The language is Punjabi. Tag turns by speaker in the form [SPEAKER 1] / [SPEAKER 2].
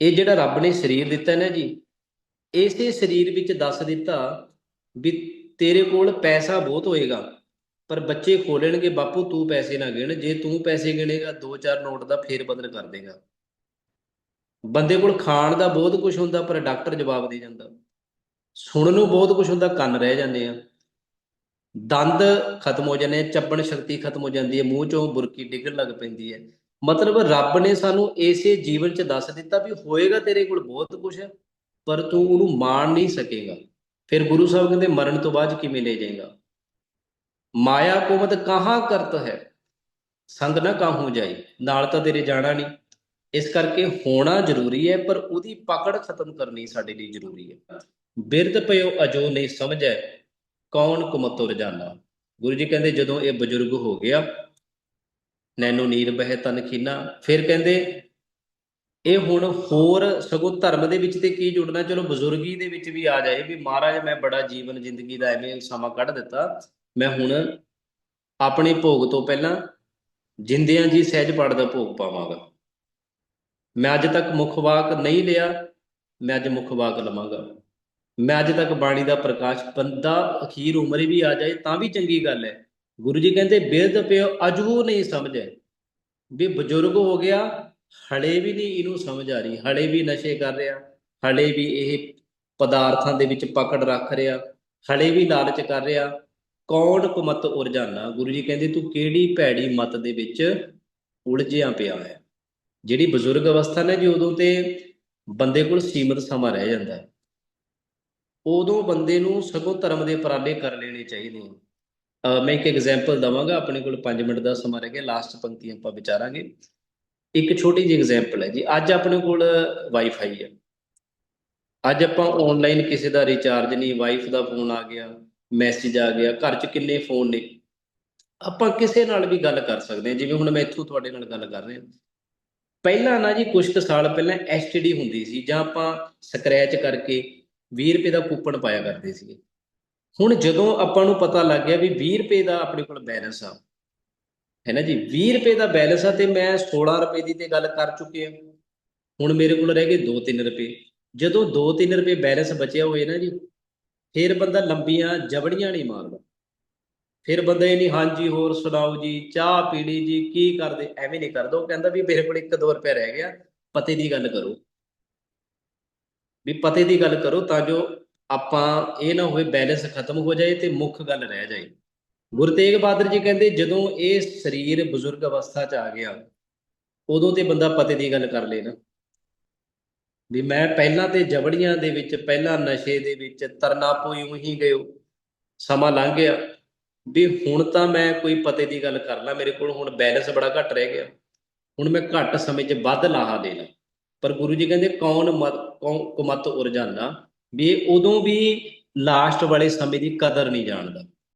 [SPEAKER 1] ਇਹ ਜਿਹੜਾ ਰੱਬ ਨੇ ਸਰੀਰ ਦਿੱਤਾ ਨਾ ਜੀ, ਇਸੇ ਸਰੀਰ ਵਿੱਚ ਦੱਸ ਦਿੱਤਾ ਵੀ ਤੇਰੇ ਕੋਲ ਪੈਸਾ ਬਹੁਤ ਹੋਏਗਾ, ਪਰ ਬੱਚੇ ਖੋਲਣਗੇ, ਬਾਪੂ ਤੂੰ ਪੈਸੇ ਨਾ ਗਿਣ, ਜੇ ਤੂੰ ਪੈਸੇ ਗਿਣੇਗਾ, ਦੋ ਚਾਰ ਨੋਟ ਦਾ ਫੇਰ ਬਦਲ ਕਰ ਦੇਗਾ। ਬੰਦੇ ਕੋਲ ਖਾਣ ਦਾ ਬਹੁਤ ਕੁਝ ਹੁੰਦਾ, ਪਰ ਡਾਕਟਰ ਜਵਾਬ ਦੇ ਜਾਂਦਾ। ਸੁਣਨ ਨੂੰ ਬਹੁਤ ਕੁਝ ਹੁੰਦਾ, ਕੰਨ ਰਹਿ ਜਾਂਦੇ ਆ। ਦੰਦ ਖਤਮ ਹੋ ਜਾਂਦੇ ਆ ਚੱਬਣ ਸ਼ਕਤੀ ਖਤਮ ਹੋ ਜਾਂਦੀ ਹੈ, ਮੂੰਹ ਚੋਂ ਬੁਰਕੀ ਡਿੱਗਣ ਲੱਗ ਪੈਂਦੀ ਹੈ। ਮਤਲਬ ਰੱਬ ਨੇ ਸਾਨੂੰ ਇਸੇ ਜੀਵਨ 'ਚ ਦੱਸ ਦਿੱਤਾ ਵੀ ਹੋਏਗਾ ਤੇਰੇ ਕੋਲ ਬਹੁਤ ਕੁਝ ਪਰ ਤੂੰ ਉਹਨੂੰ ਮਾਣ ਨਹੀਂ ਸਕੇਗਾ। ਫਿਰ ਗੁਰੂ ਸਾਹਿਬ ਕਹਿੰਦੇ, ਮਰਨ ਤੋਂ ਬਾਅਦ ਕਿਵੇਂ ਲੈ ਜਾਏਗਾ? ਮਾਇਆ ਕੋ ਮਤ ਕਹਾਂ ਕਰਤ ਹੈ? ਸੰਗ ਨਾ ਕਾਹੂ ਜਾਈ, ਨਾਲ ਤਾਂ ਤੇਰੇ ਜਾਣਾ ਨਹੀਂ। ਇਸ ਕਰਕੇ ਹੋਣਾ ਜ਼ਰੂਰੀ ਹੈ, ਪਰ ਉਹਦੀ ਪਕੜ ਖਤਮ ਕਰਨੀ ਸਾਡੇ ਲਈ ਜ਼ਰੂਰੀ ਹੈ। ਬਿਰਧ ਪਇਓ ਅਜੋ ਨਹੀਂ ਸਮਝੈ, ਕੌਣ ਕੁਮਤੁ ਰਜਾਨਾ ਗੁਰੂ ਜੀ ਕਹਿੰਦੇ, ਜਦੋਂ ਇਹ ਬਜ਼ੁਰਗ ਹੋ ਗਿਆ ਨੈਨੋ ਨੀਰ ਬਹਿ ਤਨ ਖੀਨਾ। ਫਿਰ ਕਹਿੰਦੇ, ਇਹ ਹੁਣ ਹੋਰ ਸਗੋਂ ਧਰਮ ਦੇ ਵਿੱਚ ਤੇ ਕੀ ਜੁੜਨਾ? ਚਲੋ ਬਜ਼ੁਰਗੀ ਦੇ ਵਿੱਚ ਵੀ ਆ ਜਾਏ ਵੀ ਮਹਾਰਾਜ ਮੈਂ ਬੜਾ ਜੀਵਨ ਜ਼ਿੰਦਗੀ ਦਾ ਐਵੇਂ ਸਮਾਂ ਕੱਢ ਦਿੱਤਾ। ਮੈਂ ਹੁਣ ਆਪਣੇ ਭੋਗ ਤੋਂ ਪਹਿਲਾਂ ਜਿੰਦਿਆਂ ਜੀ ਸਹਿਜ ਪਾਠ ਦਾ ਭੋਗ ਪਾਵਾਂਗਾ। ਮੈਂ ਅੱਜ ਤੱਕ ਮੁੱਖ ਵਾਕ ਨਹੀਂ ਲਿਆ, ਮੈਂ ਅੱਜ ਮੁੱਖ ਵਾਕ ਲਵਾਂਗਾ। ਮੈਂ ਅੱਜ ਤੱਕ ਬਾਣੀ ਦਾ ਪ੍ਰਕਾਸ਼ ਬੰਦਾ ਅਖੀਰ ਉਮਰ ਵੀ ਆ ਜਾਏ ਤਾਂ ਵੀ ਚੰਗੀ ਗੱਲ ਹੈ। ਗੁਰੂ ਜੀ ਕਹਿੰਦੇ, ਬਿਰਧ ਪਿਓ, ਅਜੂ ਨਹੀਂ ਸਮਝੇ। ਵੀ ਬਜ਼ੁਰਗ ਹੋ ਗਿਆ, ਹਲੇ ਵੀ ਨਹੀਂ ਇਹਨੂੰ ਸਮਝ ਆ ਰਹੀ। ਹਲੇ ਵੀ ਨਸ਼ੇ ਕਰ ਰਿਹਾ, ਹਲੇ ਵੀ ਇਹ ਪਦਾਰਥਾਂ ਦੇ ਵਿੱਚ ਪਕੜ ਰੱਖ ਰਿਹਾ, ਹਲੇ ਵੀ ਲਾਲਚ ਕਰ ਰਿਹਾ। ਕੌਣ ਕੁਮਤ ਉਰਜਾਨਾ? ਗੁਰੂ ਜੀ ਕਹਿੰਦੇ, ਤੂੰ ਕਿਹੜੀ ਭੈੜੀ ਮਤ ਦੇ ਵਿੱਚ ਉਲਝਿਆ ਪਿਆ ਹੈ? ਜਿਹੜੀ ਬਜ਼ੁਰਗ ਅਵਸਥਾ ਨੇ ਜੀ, ਉਦੋਂ ਤੇ ਬੰਦੇ ਕੋਲ ਸੀਮਤ ਸਮਾਂ ਰਹਿ ਜਾਂਦਾ ਹੈ। ਉਦੋਂ ਬੰਦੇ ਨੂੰ ਸਗੋਂ ਧਰਮ ਦੇ ਉਪਰਾਲੇ ਕਰ ਲੈਣੇ ਚਾਹੀਦੇ ਆ ਮੈਂ ਇੱਕ ਐਗਜ਼ਾਮਪਲ ਦਵਾਂਗਾ, ਆਪਣੇ ਕੋਲ 5 ਮਿੰਟ ਦਾ ਸਮਾਂ ਰਹਿ ਗਿਆ ਲਾਸਟ ਪੰਕਤੀ ਆਪਾਂ ਵਿਚਾਰਾਂਗੇ। ਇੱਕ ਛੋਟੀ ਜਿਹੀ ਐਗਜ਼ਾਮਪਲ ਹੈ ਜੀ, ਅੱਜ ਆਪਣੇ ਕੋਲ ਵਾਈਫਾਈ ਹੈ। ਅੱਜ ਆਪਾਂ ਆਨਲਾਈਨ ਕਿਸੇ ਦਾ ਰਿਚਾਰਜ ਨਹੀਂ ਵਾਈਫ ਦਾ ਫੋਨ ਆ ਗਿਆ ਮੈਸੇਜ ਆ ਗਿਆ, ਘਰ 'ਚ ਕਿੰਨੇ ਫੋਨ ਨੇ। ਆਪਾਂ ਕਿਸੇ ਨਾਲ ਵੀ ਗੱਲ ਕਰ ਸਕਦੇ ਹਾਂ, ਜਿਵੇਂ ਹੁਣ ਮੈਂ ਇੱਥੋਂ ਤੁਹਾਡੇ ਨਾਲ ਗੱਲ ਕਰ ਰਿਹਾ। ਪਹਿਲਾਂ ਨਾ ਜੀ ਕੁਝ ਕੁ ਸਾਲ ਪਹਿਲਾਂ ਐਸਟੀਡੀ ਹੁੰਦੀ ਸੀ, ਜਾਂ ਆਪਾਂ ਸਕ੍ਰੈਚ ਕਰਕੇ 20 ਰੁਪਏ ਦਾ ਕੂਪਨ ਪਾਇਆ ਕਰਦੇ ਸੀਗੇ। ਹੁਣ ਜਦੋਂ ਆਪਾਂ ਨੂੰ ਪਤਾ ਲੱਗ ਗਿਆ ਵੀ 20 ਰੁਪਏ ਦਾ ਆਪਣੇ ਕੋਲ ਬੈਲੈਂਸ ਆ, ਹੈ ਨਾ ਜੀ? 20 ਰੁਪਏ ਦਾ ਬੈਲੈਂਸ ਆ ਤੇ ਮੈਂ 16 ਰੁਪਏ ਦੀ ਤੇ ਗੱਲ ਕਰ ਚੁੱਕਿਆ ਹੁਣ ਮੇਰੇ ਕੋਲ ਰਹਿ ਗਏ 2-3 ਰੁਪਏ। ਜਦੋਂ 2-3 ਰੁਪਏ ਬੈਲੈਂਸ ਬਚਿਆ ਹੋਏ ਨਾ ਜੀ, ਫਿਰ ਬੰਦਾ ਲੰਬੀਆਂ ਜਬੜੀਆਂ ਨਹੀਂ ਮਾਰਦਾ। ਫਿਰ ਬੰਦਾ ਇਹ ਨਹੀਂ ਹਾਂਜੀ ਹੋਰ ਸੁਣਾਓ ਜੀ, ਚਾਹ ਪੀਣੀ ਜੀ, ਕੀ ਕਰਦੇ? ਐਵੇਂ ਨਹੀਂ ਕਰਦਾ। ਉਹ ਕਹਿੰਦਾ ਵੀ ਮੇਰੇ ਕੋਲ 1-2 ਰੁਪਏ ਰਹਿ ਗਿਆ, ਪਤੇ ਦੀ ਗੱਲ ਕਰੋ। ਵੀ ਪਤੇ ਦੀ ਗੱਲ ਕਰੋ ਤਾਂ ਜੋ ਆਪਾਂ ਇਹ ਨਾ ਹੋਏ ਬੈਲੈਂਸ ਖਤਮ ਹੋ ਜਾਏ ਤੇ ਮੁੱਖ ਗੱਲ ਰਹਿ ਜਾਏ। ਗੁਰੂ ਤੇਗ ਬਹਾਦਰ ਜੀ ਕਹਿੰਦੇ, ਜਦੋਂ ਇਹ ਸਰੀਰ ਬਜ਼ੁਰਗ ਅਵਸਥਾ 'ਚ ਆ ਗਿਆ, ਉਦੋਂ ਤੇ ਬੰਦਾ ਪਤੇ ਦੀ ਗੱਲ ਕਰ ਲੇ ਨਾ। ਵੀ ਮੈਂ ਪਹਿਲਾਂ ਤੇ ਜਬੜੀਆਂ ਦੇ ਵਿੱਚ, ਪਹਿਲਾਂ ਨਸ਼ੇ ਦੇ ਵਿੱਚ, ਤਰਨਾ ਪੋਈ ਹੀ ਗਇਓ, ਸਮਾਂ ਲੰਘ ਗਿਆ। ਵੀ ਹੁਣ ਤਾਂ ਮੈਂ ਕੋਈ ਪਤੇ ਦੀ ਗੱਲ ਕਰ ਲਾਂ, ਮੇਰੇ ਕੋਲ ਹੁਣ ਬੈਲੈਂਸ ਬੜਾ ਘੱਟ ਰਹਿ ਗਿਆ। ਹੁਣ ਮੈਂ ਘੱਟ ਸਮੇਂ 'ਚ ਵੱਧ ਲਾਹਾ ਦੇ ਲਾਂ ਪਰ ਗੁਰੂ ਜੀ ਕਹਿੰਦੇ, ਕੌਣ ਮਤ, ਕੌਣ ਕੁਮਤ ਉਰਜਾਨਾ ਵੀ ਇਹ ਉਦੋਂ ਵੀ ਲਾਸਟ ਵਾਲੇ ਸਮੇਂ ਦੀ ਕਦਰ ਨਹੀਂ ਜਾਣਦਾ।